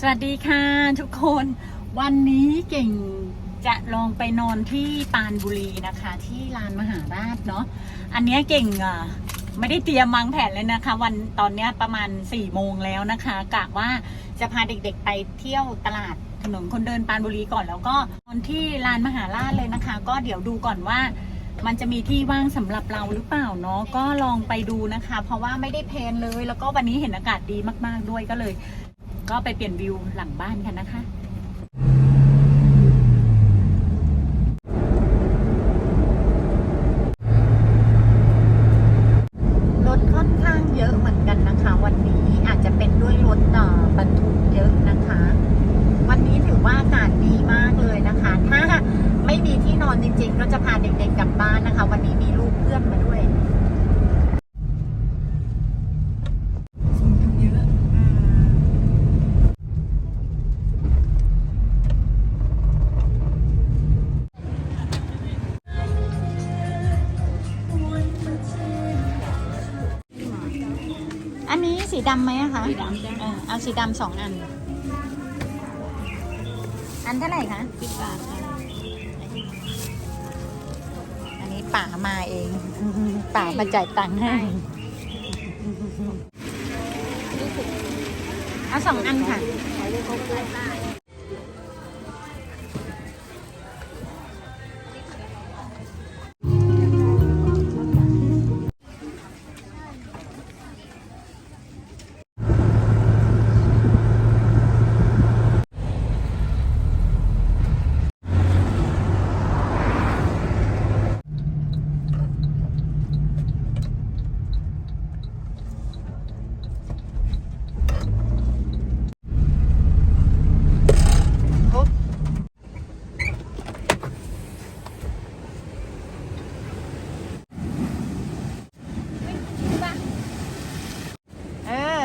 สวัสดีค่ะทุกคนวันนี้เก่งจะลองไปนอนที่ปานบุรีนะคะ ที่ลานมหาราชเนาะอันนี้เก่งอะไม่ได้เตรียมวางแผนเลยนะคะ วันตอนนี้ประมาณ4ี่โมงแล้วนะคะกะว่าจะพาเด็กๆไปเที่ยวตลาดถนนคนเดินปานบุรีก่อนแล้วก็นอนที่ลานมหาราชเลยนะคะ ก็เดี๋ยวดูก่อนว่ามันจะมีที่ว่างสำหรับเราหรือเปล่าเนาะก็ลองไปดูนะคะ เพราะว่าไม่ได้เพนเลย แล้วก็วันนี้เห็นอากาศดีมาก ๆ ด้วยก็เลย ก็ไปเปลี่ยนวิวหลังบ้านกันนะคะ ดำไหมอะคะสีดำจ้ะเออเอาสีดำสองอัน อันเท่าไหร่คะสิบบาทค่ะอันนี้ป่ามาเอง ป่ามาจ่ายตังค์ให้เอาสองอันค่ะขายได้ครบเลย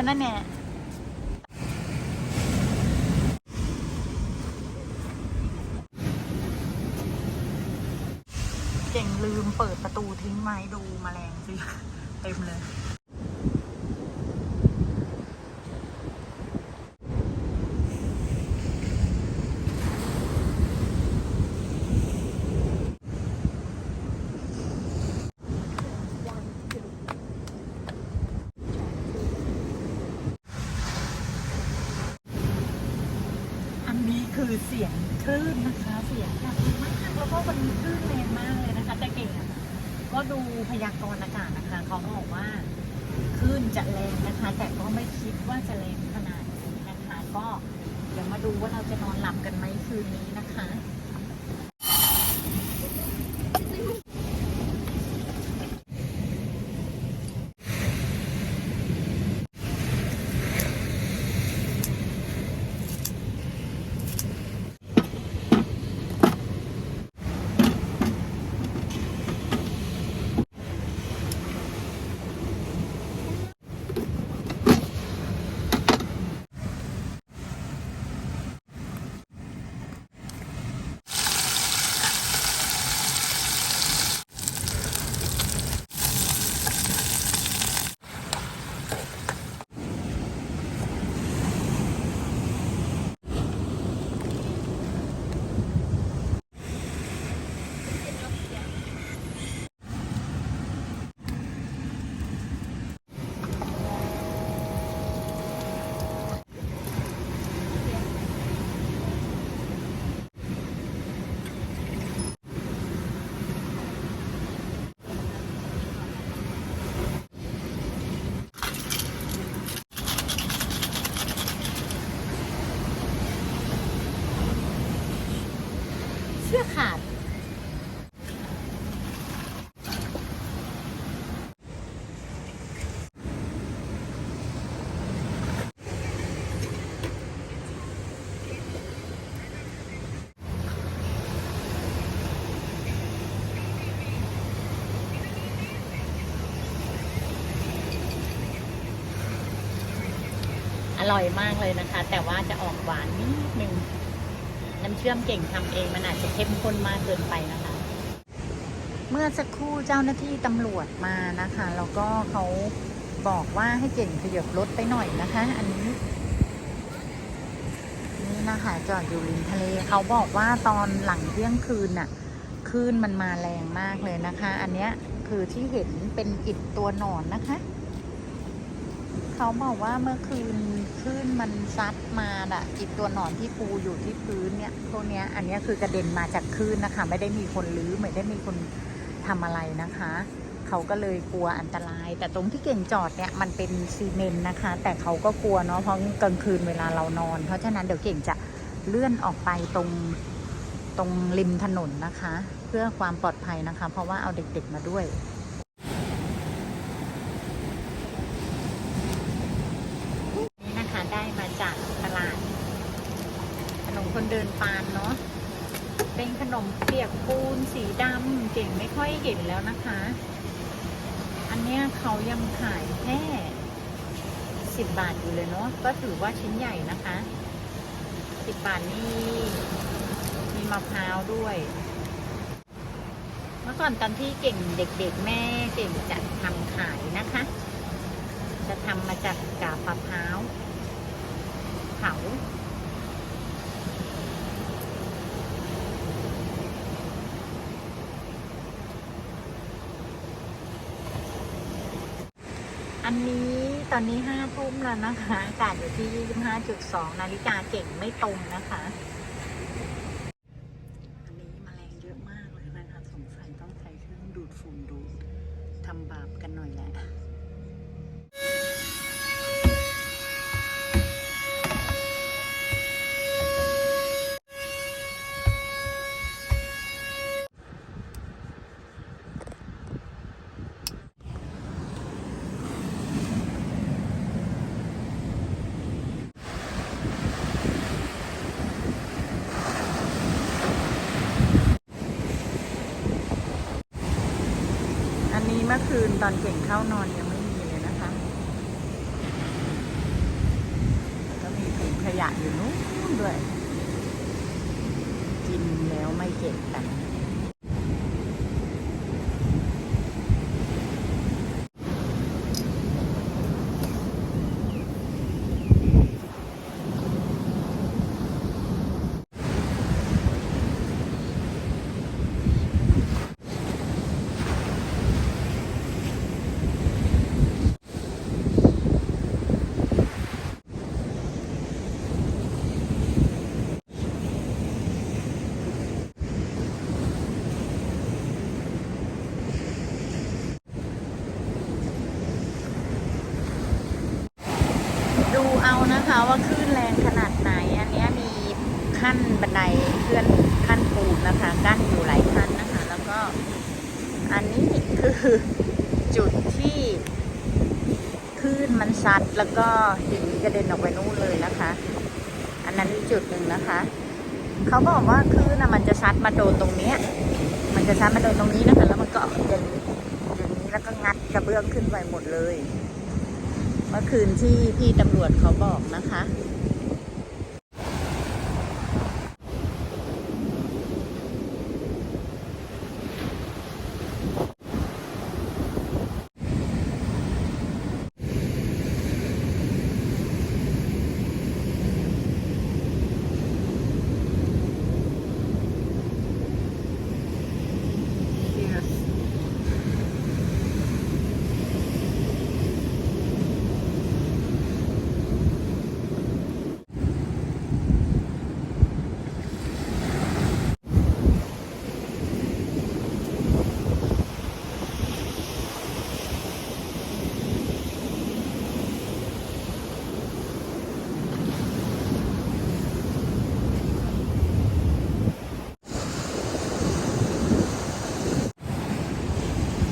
เออนั่นเนี่เก่งลืมเปิดประตูทิ้งไม้ดูแมลงสิเต็มเลย อันนี้ คือเสียงคลื่นนะคะเสียงแบบดีมากแล้วก็วันนี้คลื่นแรงมากเลยนะคะ แต่เก่งอะก็ดูพยากรณ์อากาศนะคะเขาบอกว่าคลื่นจะแรงนะคะ แต่ก็ไม่คิดว่าจะแรงขนาดนี้นะคะ ก็เดี๋ยวมาดูว่าเราจะนอนหลับกันนี้นะคะ เสื้อขาด อร่อยมากเลยนะคะ แต่ว่าจะออกหวานนิดนึง น้ำเชื่อมเก่งทำเองมันอาจจะเข้มข้นมากเกินไปนะคะ เมื่อสักครู่เจ้าหน้าที่ตำรวจมานะคะแล้วก็เขาบอกว่าให้เก่งขยับรถไปหน่อยนะคะ อันนี้นะคะจอดอยู่ริมทะเลเขาบอกว่าตอนหลังเที่ยงคืนน่ะคลื่นมันมาแรงมากเลยนะคะ อันเนี้ยคือที่เห็นเป็นอิฐตัวหนอนนะคะ เขาบอกว่าเมื่อคืนคลื่นมันซัดมาน่ะอิฐตัวหนอนที่ปูอยู่ที่พื้นเนี่ยพวเนี้ยอันนี้คือกระเด็นมาจากคลื่นนะคะ ไม่ได้มีคนลื้อไม่ได้มีคนทำอะไรนะคะ เขาก็เลยกลัวอันตราย แต่ตรงที่เก่งจอดเนี่ยมันเป็นซีเมนต์นะคะ แต่เขาก็กลัวเนาะเพราะกลางคืนเวลาเรานอน เพราะฉะนั้นเดี๋ยวเก่งจะเลื่อนออกไปตรงตรงริมถนนนะคะ เพื่อความปลอดภัยนะคะ เพราะว่าเอาเด็กๆมาด้วย นี่นะคะได้มาจากตลาด ขนมคนเดินปานเนาะเป็นขนมเปียกปูนสีดำเก่งไม่ ค่อยเห็นแล้วนะคะ อันเนี้ยเขายังขายแค่สิบบาทอยู่เลยเนาะ ก็ถือว่าชิ้นใหญ่นะคะสิบบาทนี่มีมะพร้าวด้วย เมื่อก่อนตอนที่เก่งเด็กๆแม่เก่งจะทำขายนะคะ จะทำมาจากกาบมะพร้าวเผาันนี้ตอนนี้ห้าทุ่มแล้วนะคะ อากาศอยู่ที่ 25.2 นาฬิกาเก่งไม่ตรงนะคะ คืนตอนเก่งเข้านอนยังไม่มีเลยนะคะก็มีถุงขยะอยู่นู้นด้วย กินแล้วไม่เก็บกัน ดูเอานะคะว่าคลื่นแรงขนาดไหน อันเนี้ยมี ขั้นบันไดเคลื่อนขั้นปูนนะคะ กั้นอยู่หลายขั้นนะคะ แล้วก็อันนี้คือจุดที่คลื่นมันซัดแล้วก็หินกระเด็นออกไปนู่นเลยนะคะ อันนั้นจุดหนึ่งนะคะ เขาบอกว่าคลื่นน่ะมันจะซัดมาโดนตรงเนี้ย มันจะซัดมาโดนตรงนี้นะคะ แล้วมันก็อย่างนี้อย่างนี้แล้วก็งัดกระเบื้องขึ้นไปหมดเลย เมื่อคืนที่พี่ตำรวจเขาบอกนะคะ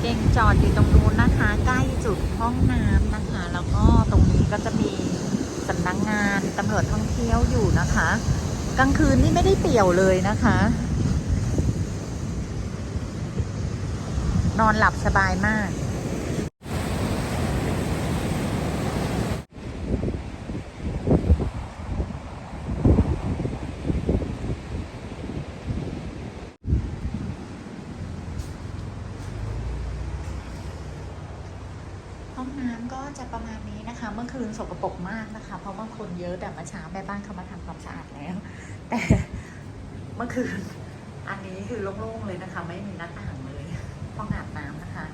เก่ง จอดอยู่ตรงนู้นนะคะ ใกล้จุดห้องน้ำนะคะ แล้วก็ตรงนี้ก็จะมีสำนักงงานตำรวจท่องเที่ยวอยู่นะคะ กลางคืนนี่ไม่ได้เปี่ยวเลยนะคะ นอนหลับสบายมาก ห้องน้ำก็ จะประมาณนี้นะคะ เมื่อคืนสกปรกมากนะคะ เพราะว่าคนเยอะแต่เมื่อเช้าแม่บ้านเขามาทำความสะอาดแล้ว แต่เมื่อคืนอันนี้คือโล่งๆเลยนะคะ ไม่มีหน้าต่างเลยห้องอาบน้ำนะคะ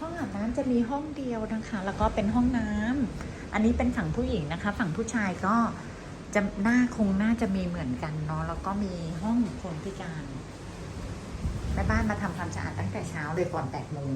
ห้องอาบน้ำจะมีห้องเดียวนะคะ แล้วก็เป็นห้องน้ำอันนี้เป็นฝั่งผู้หญิงนะคะ ฝั่งผู้ชายก็จะหน้าคงน่าจะมีเหมือนกันเนาะแล้วก็มีห้องคนพิการแม่บ้านมาทำความสะอาดตั้งแต่เช้าเลยก่อนแปดโมง